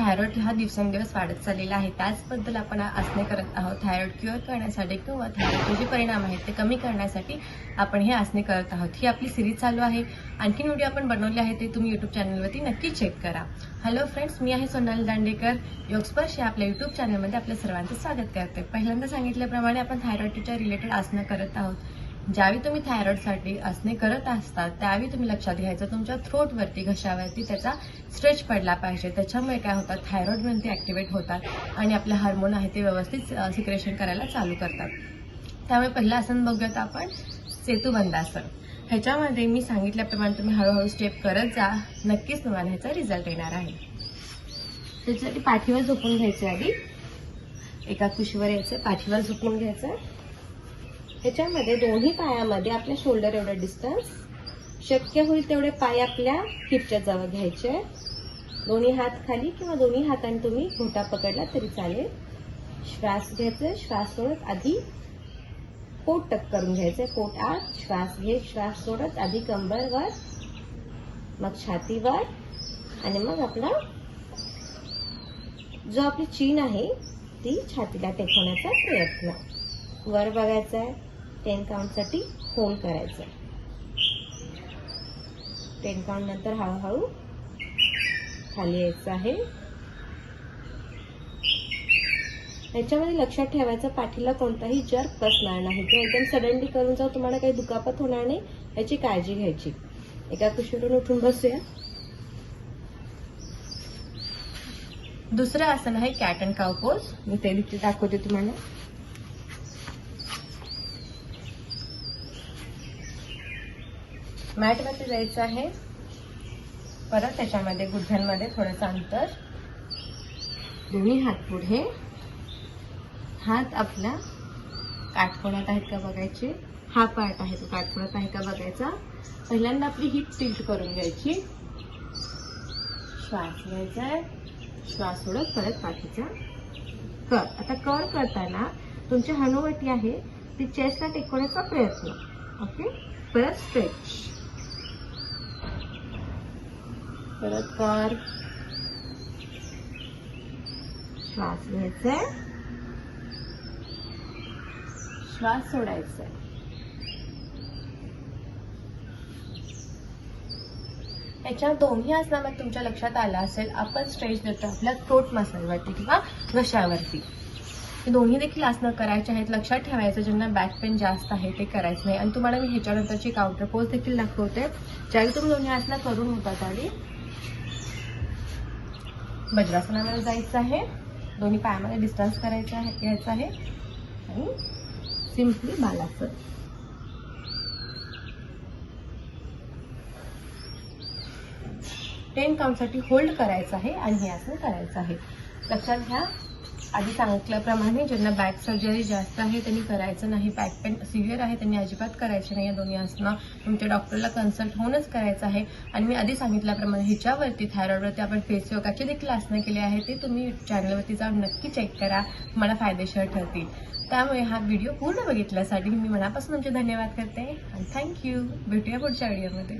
Thyroid हा दिवसेंदिवस वाढत चाललेला आहे. त्याचबद्दल आपण आसने करत आहोत थायरॉइड क्युअर करण्यासाठी किंवा थायरॉइडचे जे परिणाम आहेत ते कमी करण्यासाठी आपण हे आसने करत आहोत. ही आपली सिरीज चालू आहे. आणखीन व्हिडिओ आपण बनवले आहे ते तुम्ही यूट्यूब चॅनलवरती नक्की चेक करा. हॅलो फ्रेंड्स मी आहे सोनाली दांडेकर. योगस्पर्श या आपल्या यूट्यूब चॅनलमध्ये आपल्या सर्वांचं स्वागत करते. पहिल्यांदा सांगितल्याप्रमाणे आपण थायरॉइडच्या रिलेटेड आसनं करत आहोत. ज्यावेळी तुम्ही थायरॉइडसाठी आसने करत असतात त्यावेळी तुम्ही लक्षात घ्यायचं तुमच्या थ्रोटवरती घशावरती त्याचा स्ट्रेच पडला पाहिजे. त्याच्यामुळे काय होतात थायरॉइड ग्रंथी ॲक्टिवेट होतात आणि आपले हार्मोन आहे ते व्यवस्थित सिक्रेशन करायला चालू करतात. त्यामुळे पहिलं आसन बघूयात आपण सेतुबंधासन. ह्याच्यामध्ये मी सांगितल्याप्रमाणे तुम्ही हळूहळू स्टेप करत जा. नक्कीच तुम्हाला ह्याचा रिझल्ट येणार आहे. त्याच्यासाठी पाठीवर झोपून घ्यायचे आधी. एका कुशीवर यायचं पाठीवर झोपून घ्यायचं. ह्याच्यामध्ये दोन्ही पायामध्ये आपल्या शोल्डर एवढं डिस्टन्स शक्य होईल तेवढे पाय आपल्या हिपच्या जवळ घ्यायचे. दोन्ही हात खाली किंवा दोन्ही हाताने तुम्ही घोटा पकडला तरी चालेल. श्वास घ्यायचा. श्वास सोडत आधी पोट टक करून घ्यायचं. पोट आत श्वास घे श्वास सोडत आधी कंबरवर मग छातीवर आणि मग आपला जो आपली चीन आहे ती छातीला टेकवण्याचा प्रयत्न. वर बघायचा आहे टेन काउंटसाठी होल्ड करायचं. टेन काउंट नंतर हळूहळू खाली यायचं आहे. याच्यामध्ये लक्षात ठेवायचं पाठीला कोणताही जर्क बसणार नाही. किंवा एकदम सडनली करून जाऊ तुम्हाला काही दुखापत होणार नाही याची काळजी घ्यायची. एका कुशीवरून उठून बसूया. दुसरं आसन आहे कॅट अँड काव पोज मी ते दाखवते तुम्हाला. मॅटवरती जायचं आहे. परत त्याच्यामध्ये गुडघ्यांमध्ये थोडंसं अंतर. दोन्ही हात पुढे. हात आपला काटकोणात आहेत का बघायचे? हा पार्ट आहे तो काटकोणात आहे का बघायचा? पहिल्यांदा आपली हिप टिल्ट करून घ्यायची. श्वास घ्यायचा आहे. श्वास सोडत परत पाठीचा कर आता कर करताना तुमची हनुवटी आहे ती चेस्टला टेकवण्याचा प्रयत्न. ओके परत स्ट्रेच परत कर. श्वास घ्यायचा श्वास सोडायचा आहे याच्या दोन्ही आसनामध्ये तुमच्या लक्षात आलं असेल आपण स्ट्रेच देतो आपल्या थ्रोट मसलवरती किंवा घशावरती. हे दोन्ही देखील आसनं करायचे आहेत लक्षात ठेवायचं ज्यांना बॅक पेन जास्त आहे ते करायचं नाही. आणि तुम्हाला मी ह्याच्यानंतरची काउंटर पोज देखील दाखवते. ज्यावेळी तुम्ही दोन्ही आसनं करून होतात आणि वज्रासनामध्ये जायचं आहे. दोन्ही पायामध्ये डिस्टन्स करायचं आहे घ्यायचं आहे. आणि सिम्पली बालासन टेन काउंटसाठी होल्ड करायचं आहे आणि हे असं करायचं आहे. लक्षात घ्या. आधी सांगितल्याप्रमाणे ज्यांना बॅक सर्जरी जास्त आहे त्यांनी करायचं नाही. बॅक पेन सिव्हिअर आहे त्यांनी अजिबात करायचे नाही या दोन्ही आसना. तुमच्या डॉक्टरला कन्सल्ट होऊनच करायचं आहे. आणि मी आधी सांगितल्याप्रमाणे ह्याच्यावरती थायरॉईडवरती आपण फेस योगाची देखील आसनं केली आहे ते तुम्ही चॅनलवरती जाऊन नक्की चेक करा. तुम्हाला फायदेशीर ठरतील. त्यामुळे हा व्हिडिओ पूर्ण बघितल्यासाठी मी मनापासून तुमचे धन्यवाद करते. आणि थँक्यू भेटूया पुढच्या व्हिडिओमध्ये